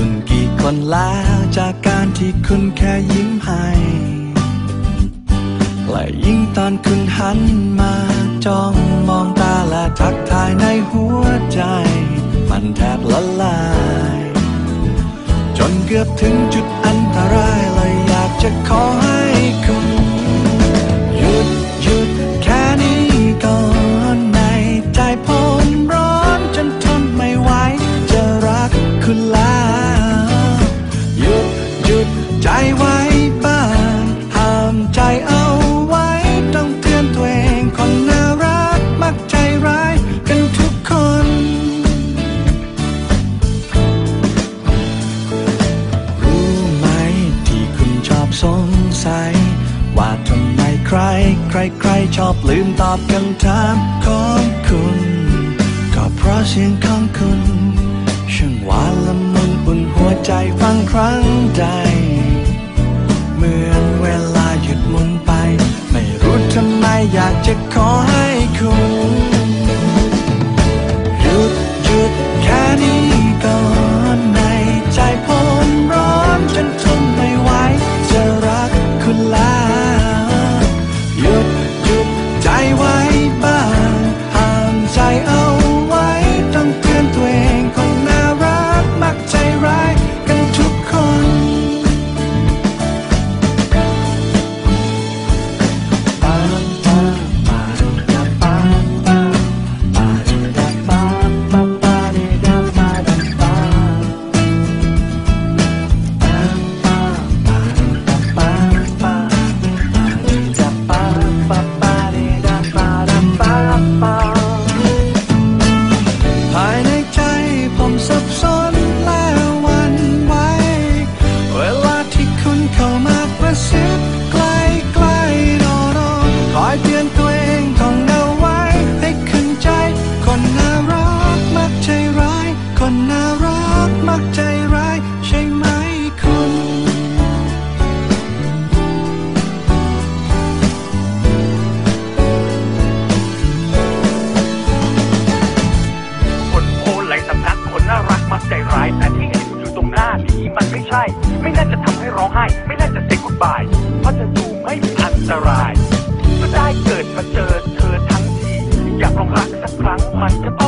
คุณกี่คนแล้วจากการที่คุณแค่ยิ้มให้ และยิ่งตอนคุณหันมาจ้องมองตาและทักทายในหัวใจ มันแทบละลาย จนเกือบถึงจุดอันตรายเลยอยากจะขอให้ สงสัย ว่าทำไมใคร ใครใครชอบลืมตอบคำถามของคุณ ก็เพราะเสียงของคุณช่างหวานละมุนอุ่นหัวใจฟังครั้งใด เหมือนเวลาหยุดหมุนไป ไม่รู้ทำไมอยากจะขอให้คุณ ไม่ใช่ไม่น่าจะทำให้ร้องไห้ ไม่น่าจะเซ็กกุดบายเพราะจะดูไม่อันตราย ก็ได้เกิดมาเจอเธอทั้งที อยากลองรักสักครั้งมันก็ต้อง